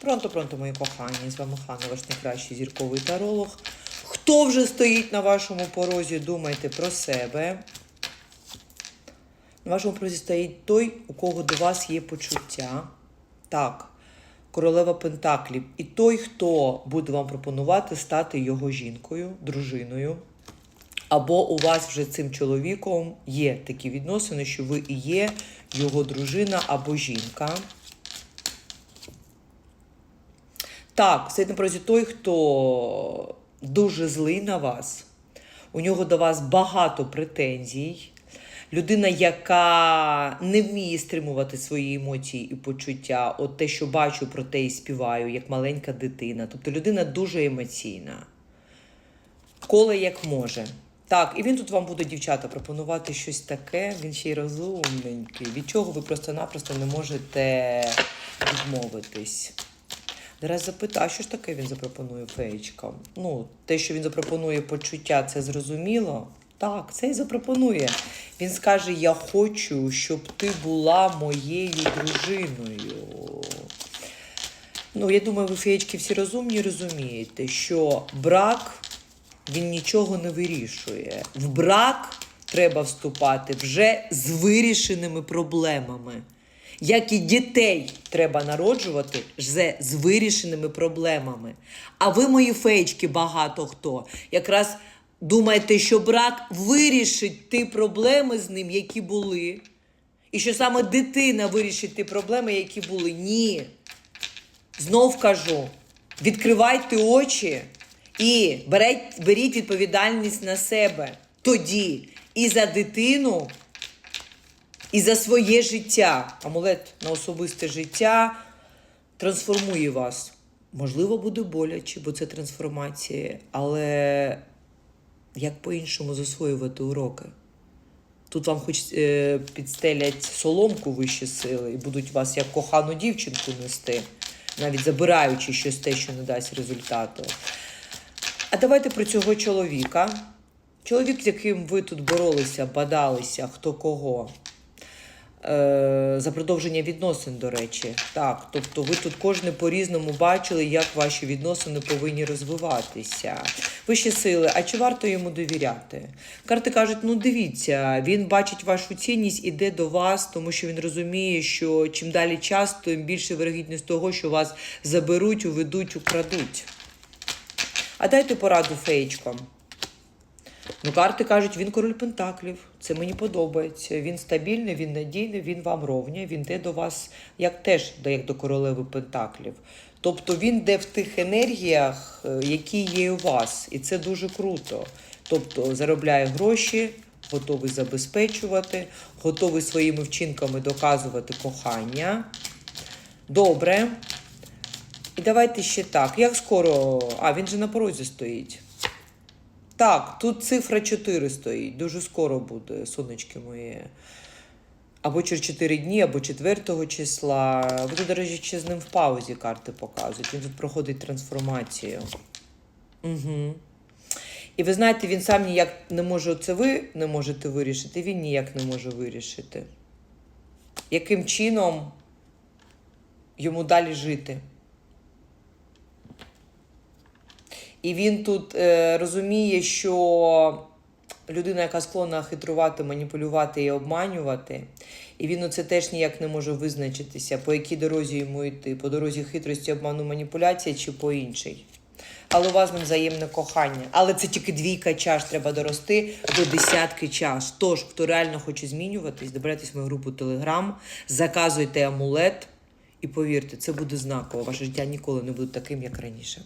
Пронто-пронто, мої кохані, з вами Ханна, ваш найкращий зірковий таролог. Хто вже стоїть на вашому порозі, думайте про себе. На вашому порозі стоїть той, у кого до вас є почуття. Так, королева Пентаклів. І той, хто буде вам пропонувати стати його жінкою, дружиною. Або у вас вже цим чоловіком є такі відносини, що ви і є його дружина або жінка. Так, стоїть на порозі той, хто дуже злий на вас. У нього до вас багато претензій. Людина, яка не вміє стримувати свої емоції і почуття, от те, що бачу, про те і співаю, як маленька дитина. Тобто людина дуже емоційна. Коле як може. Так, і він тут вам буде, дівчата, пропонувати щось таке, він ще й розумненький, від чого ви просто-напросто не можете відмовитись. Зараз запитаю, а що ж таке він запропонує феєчкам? Ну, те, що він запропонує почуття, це зрозуміло. Так, це і запропонує. Він скаже: Я хочу, щоб ти була моєю дружиною. Ну, я думаю, ви феєчки всі розумні розумієте, що брак він нічого не вирішує. В брак треба вступати вже з вирішеними проблемами. Як і дітей треба народжувати вже з вирішеними проблемами. А ви, мої феєчки, багато хто, якраз думаєте, що брак вирішить ті проблеми з ним, які були. І що саме дитина вирішить ті проблеми, які були. Ні. Знов кажу: відкривайте очі і беріть, беріть відповідальність на себе. Тоді і за дитину, і за своє життя. Амулет на особисте життя трансформує вас. Можливо, буде боляче, бо це трансформація, але як по-іншому засвоювати уроки? Тут вам хоч е, підстелять соломку вищі сили і будуть вас як кохану дівчинку нести, навіть забираючи щось те, що не дасть результату. А давайте про цього чоловіка. Чоловік, з яким ви тут боролися, бадалися, хто кого. Е, за продовження відносин, до речі. Так, тобто ви тут кожен по-різному бачили, як ваші відносини повинні розвиватися. Вищі сили, а чи варто йому довіряти? Карти кажуть: ну дивіться, він бачить вашу цінність, іде до вас, тому що він розуміє, що чим далі час, тим більше вирогідність того, що вас заберуть, уведуть, украдуть. А дайте пораду феєчкам. Ну, карти кажуть, він король Пентаклів. Це мені подобається. Він стабільний, він надійний, він вам ровня, він йде до вас як теж як до королеви Пентаклів. Тобто він йде в тих енергіях, е, які є у вас. І це дуже круто. Тобто заробляє гроші, готовий забезпечувати, готовий своїми вчинками доказувати кохання. Добре. І давайте ще так. Як скоро. А, він же на порозі стоїть. Так, тут цифра 4 стоїть. Дуже скоро буде, сонечки мої. Або через 4 дні, або 4 числа. Тут, до речі, ще з ним в паузі карти показують. Він тут проходить трансформацію. Угу. І ви знаєте, він сам ніяк не може, це ви не можете вирішити, він ніяк не може вирішити. Яким чином йому далі жити? І він тут е, розуміє, що людина, яка склонна хитрувати, маніпулювати і обманювати, і він оце теж ніяк не може визначитися, по якій дорозі йому йти, по дорозі хитрості, обману, маніпуляції чи по іншій. Але у вас взаємне кохання. Але це тільки двійка чаш, треба дорости до десятки чаш. Тож, хто реально хоче змінюватись, добирайтесь в мою групу Телеграм, заказуйте амулет і повірте, це буде знаково. Ваше життя ніколи не буде таким, як раніше.